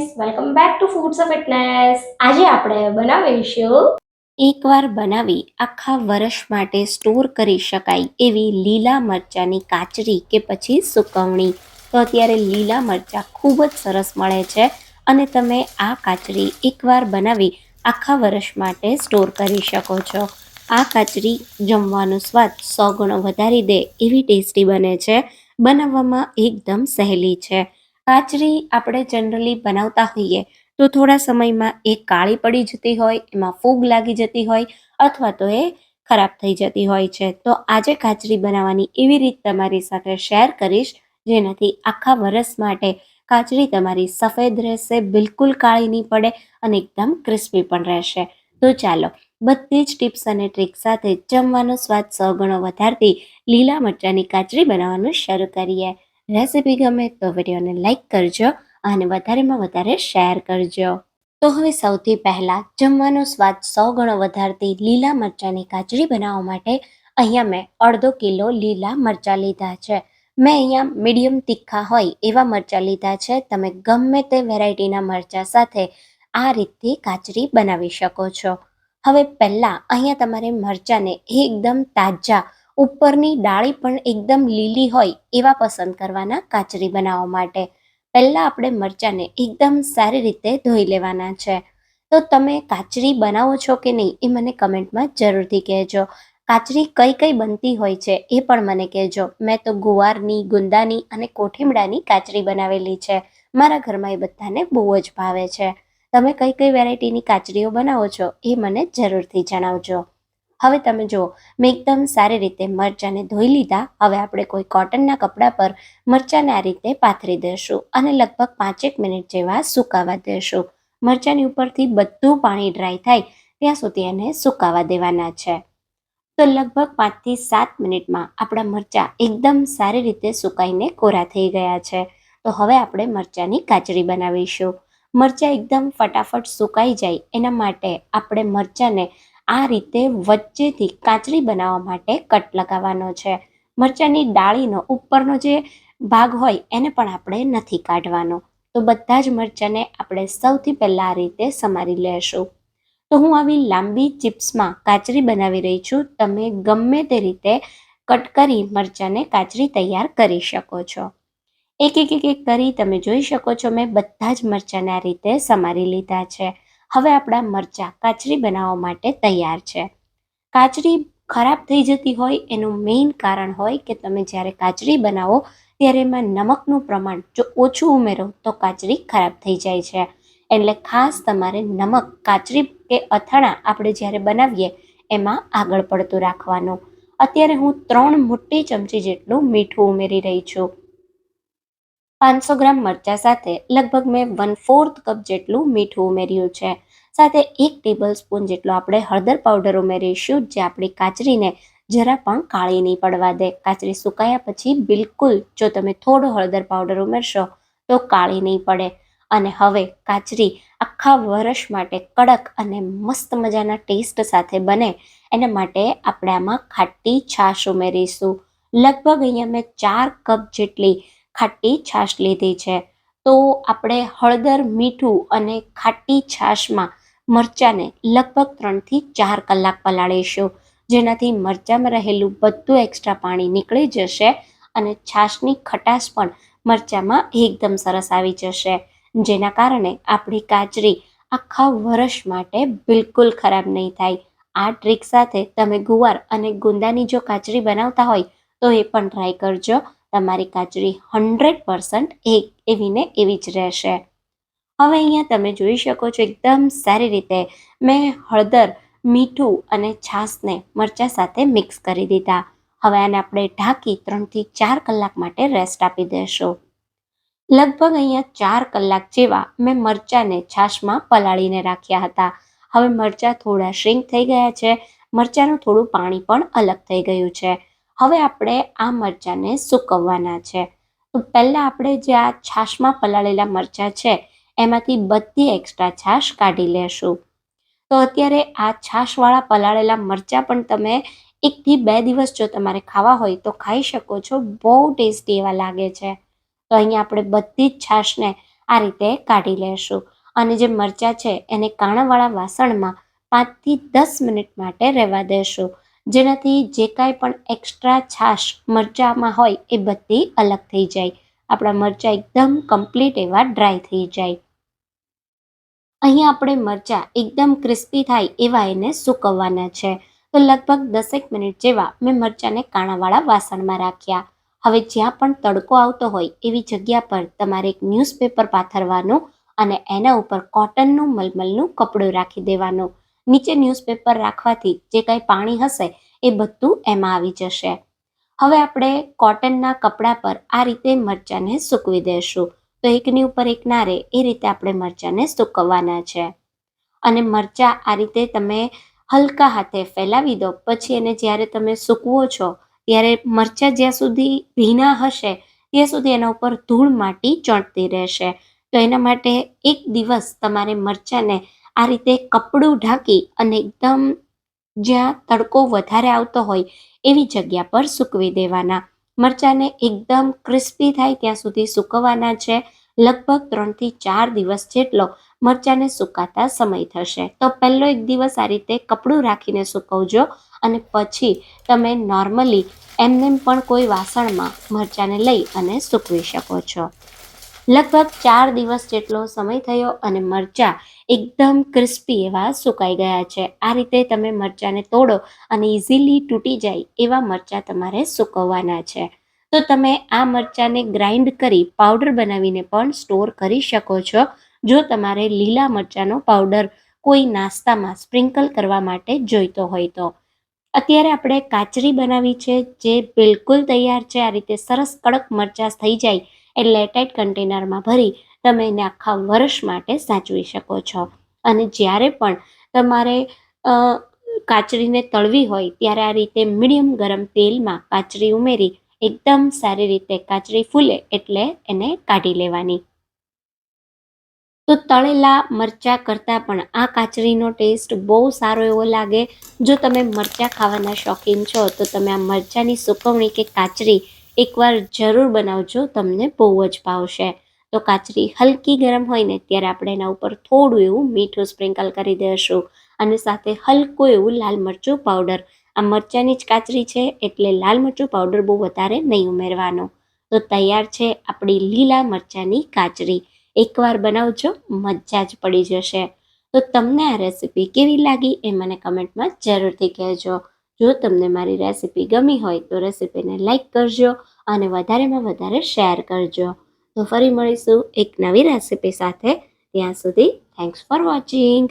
Friends welcome back to foods of fitness આજે આપણે બનાવીશું એકવાર બનાવી આખા વર્ષ માટે સ્ટોર કરી શકાય એવી લીલા મરચાંની કાચરી કે પછી સુકવણી. તો અત્યારે લીલા મરચાં ખૂબ જ સરસ મળે છે અને તમે આ કાચરી એકવાર બનાવી આખા વર્ષ માટે સ્ટોર કરી શકો છો. આ કાચરી જમવાનો સ્વાદ સો ગણો વધારી દે એવી ટેસ્ટી બને છે. બનાવવામાં એકદમ સહેલી છે. કાચરી આપણે જનરલી બનાવતા હોઈએ, તો થોડા સમયમાં એ કાળી પડી જતી હોય, એમાં ફૂગ લાગી જતી હોય, અથવા તો એ ખરાબ થઈ જતી હોય છે. તો આજે કાચરી બનાવવાની એવી રીત તમારી સાથે શેર કરીશ, જેનાથી આખા વરસ માટે કાચરી તમારી સફેદ રહેશે, બિલકુલ કાળી નહીં પડે અને એકદમ ક્રિસ્પી પણ રહેશે. તો ચાલો, બધી જ ટિપ્સ અને ટ્રીક સાથે જમવાનો સ્વાદ સો ગણો વધારતી લીલા મરચાંની કાચરી બનાવવાનું શરૂ કરીએ. રેસિપી ગમે તો વિડીયોને લાઇક કરજો અને વધારેમાં વધારે શેર કરજો. તો હવે સૌથી પહેલાં જમવાનો સ્વાદ સો ગણો વધારતી લીલા મરચાંની કાચડી બનાવવા માટે અહીંયા મેં અડધો કિલો લીલા મરચાં લીધા છે. મેં અહીંયા મીડિયમ તીખા હોય એવા મરચાં લીધા છે. તમે ગમે તે વેરાયટીના મરચાં સાથે આ રીતથી કાચરી બનાવી શકો છો. હવે પહેલાં અહીંયા તમારે મરચાંને એકદમ તાજા ઉપરની ડાળી પણ એકદમ લીલી હોય એવા પસંદ કરવાના કાચરી બનાવવા માટે. પહેલાં આપણે મરચાંને એકદમ સારી રીતે ધોઈ લેવાના છે. તો તમે કાચરી બનાવો છો કે નહીં એ મને કમેન્ટમાં જરૂરથી કહેજો. કાચરી કઈ કઈ બનતી હોય છે એ પણ મને કહેજો. મેં તો ગુવારની, ગુંદાની અને કોઠીમડાની કાચરી બનાવેલી છે. મારા ઘરમાં એ બધાને બહુ જ ભાવે છે. તમે કઈ કઈ વેરાયટીની કાચરીઓ બનાવો છો એ મને જરૂરથી જણાવજો. હવે તમે જુઓ, મેં એકદમ સારી રીતે મરચાંને ધોઈ લીધા. હવે આપણે કોઈ કોટનના કપડા પર મરચાંને આ રીતે પાથરી દઈશું અને લગભગ પાંચેક મિનિટ જેવા સુકાવા દેશું મરચાંની ઉપરથી બધું પાણી ડ્રાય થાય ત્યાં સુધી એને સુકાવા દેવાના છે. તો લગભગ પાંચથી સાત મિનિટમાં આપણા મરચાં એકદમ સારી રીતે સુકાઈને કોરા થઈ ગયા છે. તો હવે આપણે મરચાંની કાચરી બનાવીશું. મરચાં એકદમ ફટાફટ સુકાઈ જાય એના માટે આપણે મરચાંને આ રીતે વચ્ચેથી કાચરી બનાવવા માટે કટ લગાવવાનો છે. મરચાંની ડાળીનો ઉપરનો જે ભાગ હોય એને પણ આપણે નથી કાઢવાનો. તો બધા જ મરચાંને આપણે સૌથી પહેલાં આ રીતે સમારી લેશું. તો હું આવી લાંબી ચિપ્સમાં કાચરી બનાવી રહી છું. તમે ગમે તે રીતે કટ કરી મરચાંને કાચરી તૈયાર કરી શકો છો. એક એક એક એક કરી તમે જોઈ શકો છો. મેં બધા જ મરચાંને આ રીતે સમારી લીધા છે. હવે આપણા મરચાં કાચરી બનાવવા માટે તૈયાર છે. કાચરી ખરાબ થઈ જતી હોય એનું મેઇન કારણ હોય કે તમે જ્યારે કાચરી બનાવો ત્યારે એમાં નમકનું પ્રમાણ જો ઓછું ઉમેરો તો કાચરી ખરાબ થઈ જાય છે. એટલે ખાસ તમારે નમક, કાચરી કે અથાણા આપણે જ્યારે બનાવીએ એમાં આગળ પડતું રાખવાનું. અત્યારે હું ત્રણ મોટી ચમચી જેટલું મીઠું ઉમેરી રહી છું. પાંચસો ગ્રામ મરચાં સાથે લગભગ મેં વન ફોર્થ કપ જેટલું મીઠું ઉમેર્યું છે. સાથે એક ટેબલ સ્પૂન જેટલો આપણે હળદર પાવડર ઉમેરીશું, જે આપણી કાચરીને જરા પણ કાળી નહીં પડવા દે. કાચરી સુકાયા પછી બિલકુલ જો તમે થોડો હળદર પાવડર ઉમેરશો, તો કાળી નહીં પડે. અને હવે કાચરી આખા વર્ષ માટે કડક અને મસ્ત મજાના ટેસ્ટ સાથે બને. એના માટે આપણે આમાં ખાટી છાશ ઉમેરીશું. લગભગ અહીંયા મેં ચાર કપ જેટલી ખાટી છાશ લીધી છે. તો આપણે હળદર, મીઠું અને ખાટી છાશમાં મરચાંને લગભગ ત્રણથી ચાર કલાક પલાળીશું. જેનાથી મરચાંમાં રહેલું બધું એક્સ્ટ્રા પાણી નીકળી જશે અને છાશની ખટાશ પણ મરચાંમાં એકદમ સરસ આવી જશે. જેના કારણે આપણી કાચરી આખા વર્ષ માટે બિલકુલ ખરાબ નહીં થાય. આ ટ્રીક સાથે તમે ગુવાર અને ગુંદાની જો કાચરી બનાવતા હોય, તો એ પણ ટ્રાય કરજો. તમારી કાચરી હંડ્રેડ પર્સન્ટ એક એવીને એવી જ રહેશે. હવે અહીંયા તમે જોઈ શકો છો એકદમ સારી રીતે મેં હળદર, મીઠું અને છાશને મરચાં સાથે મિક્સ કરી દીધા. હવે આને આપણે ઢાંકી ત્રણથી ચાર કલાક માટે રેસ્ટ આપી દેશું. લગભગ અહીંયા ચાર કલાક જેવા મેં મરચાંને છાશમાં પલાળીને રાખ્યા હતા. હવે મરચાં થોડા શ્રિંક થઈ ગયા છે. મરચાંનું થોડું પાણી પણ અલગ થઈ ગયું છે. હવે આપણે આ મરચાંને સૂકવવાના છે. તો પહેલાં આપણે જે આ છાશમાં પલાળેલા મરચાં છે, એમાંથી બધી એક્સ્ટ્રા છાશ કાઢી લેશું. તો અત્યારે આ છાશવાળા પલાળેલા મરચાં પણ તમે એકથી બે દિવસ જો તમારે ખાવા હોય તો ખાઈ શકો છો, બહુ ટેસ્ટી એવા લાગે છે. તો અહીંયા આપણે બધી જ છાશને આ રીતે કાઢી લેશું. અને જે મરચાં છે એને કાણાવાળા વાસણમાં પાંચથી દસ મિનિટ માટે રહેવા દેશું. જેનાથી જે કાંઈ પણ એક્સ્ટ્રા છાશ મરચાંમાં હોય એ બધી અલગ થઈ જાય. આપણા મરચાં એકદમ કમ્પ્લીટ એવા ડ્રાય થઈ જાય. અહીંયા આપણે મરચાં એકદમ ક્રિસ્પી થાય એવા એને સૂકવવાના છે. તો લગભગ દસેક મિનિટ જેવા મેં મરચાંને કાણાવાળા વાસણમાં રાખ્યા. હવે જ્યાં પણ તડકો આવતો હોય એવી જગ્યા પર તમારે એક ન્યૂઝપેપર પાથરવાનું અને એના ઉપર કોટનનું મલમલનું કપડું રાખી દેવાનું. નીચે ન્યૂઝપેપર રાખવાથી જે કાંઈ પાણી હશે એ બધું એમાં આવી જશે. હવે આપણે કોટનના કપડા પર આ રીતે મરચાંને સૂકવી દેશું તો એકની ઉપર એક ના રહે એ રીતે આપણે મરચાંને સૂકવવાના છે. અને મરચાં આ રીતે તમે હલકા હાથે ફેલાવી દો. પછી એને જ્યારે તમે સૂકવો છો, ત્યારે મરચાં જ્યાં સુધી ભીના હશે, ત્યાં સુધી એના ઉપર ધૂળ માટી ચોંટતી રહેશે. તો એના માટે એક દિવસ તમારે મરચાંને આ રીતે કપડું ઢાંકી અને એકદમ જ્યાં તડકો વધારે આવતો હોય એવી જગ્યા પર સૂકવી દેવાના. મરચાંને એકદમ ક્રિસ્પી થાય ત્યાં સુધી સૂકવવાના છે. લગભગ ત્રણથી ચાર દિવસ જેટલો મરચાંને સુકાતા સમય થશે. તો પહેલો એક દિવસ આ રીતે કપડું રાખીને સૂકવજો અને પછી તમે નોર્મલી એમનેમ પણ કોઈ વાસણમાં મરચાંને લઈ અને સૂકવી શકો છો. લગભગ ચાર દિવસ જેટલો સમય થયો અને મરચાં એકદમ ક્રિસ્પી એવા સુકાઈ ગયા છે. આ રીતે તમે મરચાંને તોડો અને ઇઝીલી તૂટી જાય એવા મરચાં તમારે સૂકવવાના છે. તો તમે આ મરચાંને ગ્રાઇન્ડ કરી પાવડર બનાવીને પણ સ્ટોર કરી શકો છો. જો તમારે લીલા મરચાંનો પાવડર કોઈ નાસ્તામાં સ્પ્રિંકલ કરવા માટે જોઈતો હોય તો. અત્યારે આપણે કાચરી બનાવી છે જે બિલકુલ તૈયાર છે. આ રીતે સરસ કડક મરચાં થઈ જાય એટલે એટાઈટ કન્ટેનરમાં ભરી તમે એને આખા વર્ષ માટે સાચવી શકો છો. અને જ્યારે પણ તમારે કાચરીને તળવી હોય, ત્યારે આ રીતે મીડિયમ ગરમ તેલમાં કાચરી ઉમેરી એકદમ સારી રીતે કાચરી ફૂલે એટલે એને કાઢી લેવાની. તો તળેલા મરચાં કરતાં પણ આ કાચરીનો ટેસ્ટ બહુ સારો એવો લાગે. જો તમે મરચાં ખાવાના શોખીન છો, તો તમે આ મરચાંની સુકવણી કે કાચરી એકવાર જરૂર બનાવજો, તમને બહુ જ ભાવશે. તો કાચરી હલકી ગરમ હોય ને ત્યારે આપણે એના ઉપર થોડું એવું મીઠું સ્પ્રિંકલ કરી દઈશું અને સાથે હલકું એવું લાલ મરચું પાવડર. આ મરચાંની જ કાચરી છે, એટલે લાલ મરચું પાવડર બહુ વધારે નહીં ઉમેરવાનો. તો તૈયાર છે આપણી લીલા મરચાંની કાચરી. એકવાર બનાવજો, મજા જ પડી જશે. તો તમને આ રેસીપી કેવી લાગી એ મને કમેન્ટમાં જરૂરથી કહેજો. જો તમને મારી રેસીપી ગમી હોય તો રેસીપીને લાઇક કરજો અને વધારેમાં વધારે શેર કરજો. તો ફરી મળીશું એક નવી રેસીપી સાથે. ત્યાં સુધી થેન્ક્સ ફોર વોચિંગ